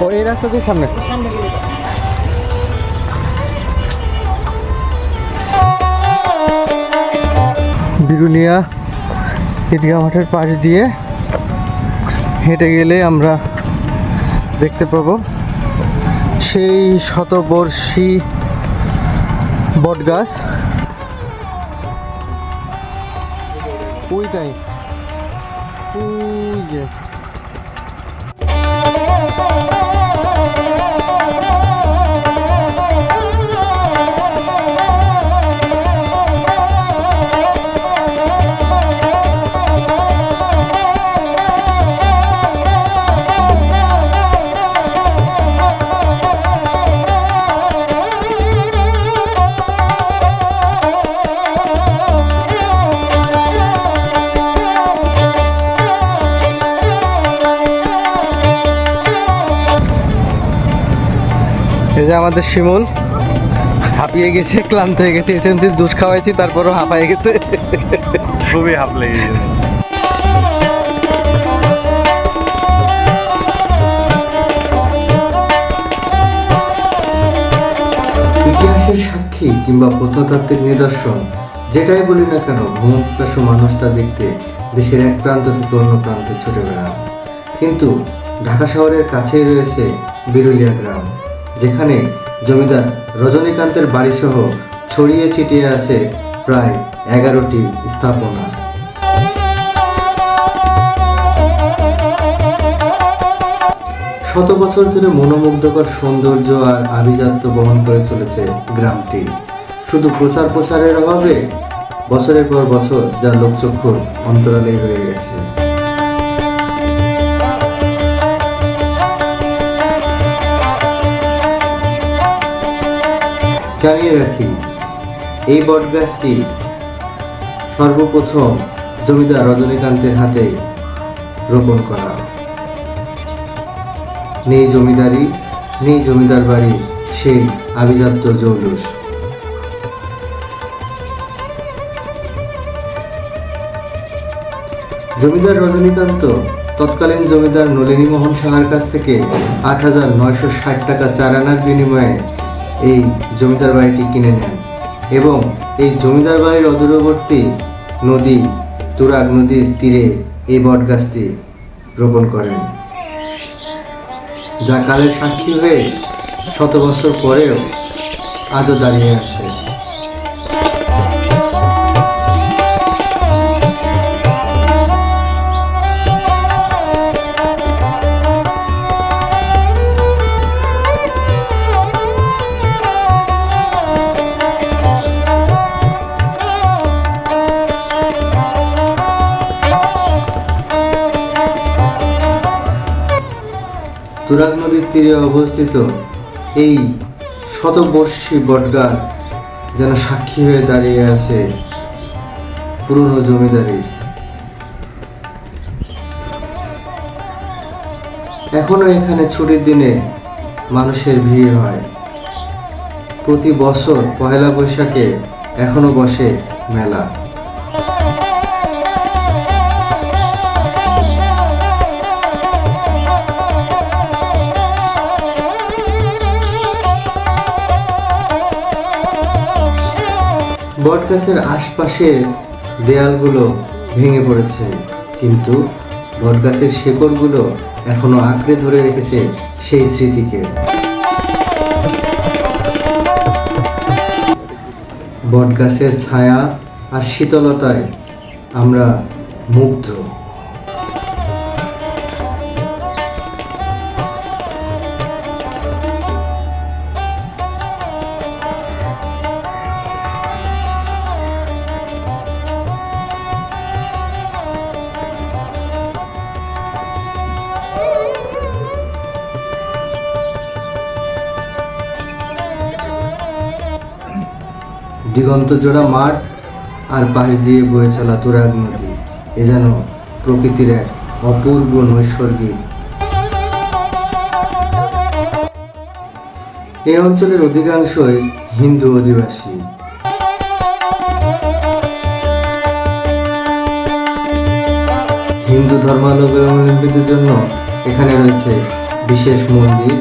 ও, এই রাস্তা দিয়ে সামনে সামনে বিরুলিয়া ঈদগাহ মাঠের পাশ দিয়ে হেঁটে গেলে আমরা দেখতে পাব সেই শতবর্ষী বটগাছ। ওইটাই। ওই যে। এই যে আমাদের শিমুল। হাঁপিয়ে গেছে ক্লান্ত হয়ে গেছে এসএমসি জুস খাওয়াইছি তারপরও হাঁপায়ে গেছে। খুবই হাফ লেগে গেছে। ইতিহাসের সাক্ষী কিংবা প্রত্নতাত্ত্বিক নিদর্শন যেটাই বলি না কেন ভূমপ্যাসু মানুষ তা দেখতে দেশের এক প্রান্ত থেকে অন্য প্রান্তে ছুটে বেড়ান কিন্তু ঢাকা শহরের কাছেই রয়েছে বিরুলিয়া গ্রাম। যেখানে জমিদার রজনীকান্তের বাড়িসহ ছড়িয়ে ছিটিয়ে আছে প্রায় এগারোটি স্থাপনা। শত বছর ধরে মনোমুগ্ধকর সৌন্দর্য আর আভিজাত্য বহন করে চলেছে গ্রামটি। শুধু প্রচার প্রসারের অভাবে বছরের পর বছর যা লোকচক্ষুর অন্তরালেই রয়ে গেছে। জানিয়ে রাখি, এই বটগাছটি সর্বপ্রথম জমিদার রজনীকান্তের হাতে রোপণ করা। নেই জমিদারি, নেই জমিদার বাড়ি সেই আভিজাত্য জৌলুস। জমিদার রজনীকান্ত তৎকালীন জমিদার নলিনী মোহন সাহার কাছ থেকে আট হাজার নয়শো ষাট টাকা চারানার বিনিময়ে এই জমিদার বাড়িটি কিনে নেন এবং এই জমিদার বাড়ির অদূরবর্তী নদী তুরাগ নদীর তীরে এই বটগাছটি রোপণ করেন, যা কালের সাক্ষী হয়ে শত বছর পরেও আজও দাঁড়িয়ে আছে। তুরাগ নদীর তীরে অবস্থিত এই শতবর্ষী বটগাছ যেন সাক্ষী হয়ে দাঁড়িয়ে আছে পুরনো জমিদারি এখনও এখানে ছুটির দিনে মানুষের ভিড় হয়। প্রতি বছর পয়লা বৈশাখে এখনও বসে মেলা। বটগাছের আশপাশের দেয়ালগুলো ভেঙে পড়েছে, কিন্তু বটগাছের শেকড়গুলো এখনও আঁকড়ে ধরে রেখেছে সেই স্মৃতিকে। বটগাছের ছায়া আর শীতলতায় আমরা মুগ্ধ। দিগন্ত জোড়া মাঠ আর পাশ দিয়ে বয়ে চলা তুরাগ নদী। এ যেন প্রকৃতির এক অপূর্ব নৈসর্গিক। এই অঞ্চলের অধিকাংশই হিন্দু অধিবাসী। হিন্দু ধর্মাবলম্বীদের জন্য এখানে রয়েছে বিশেষ মন্দির।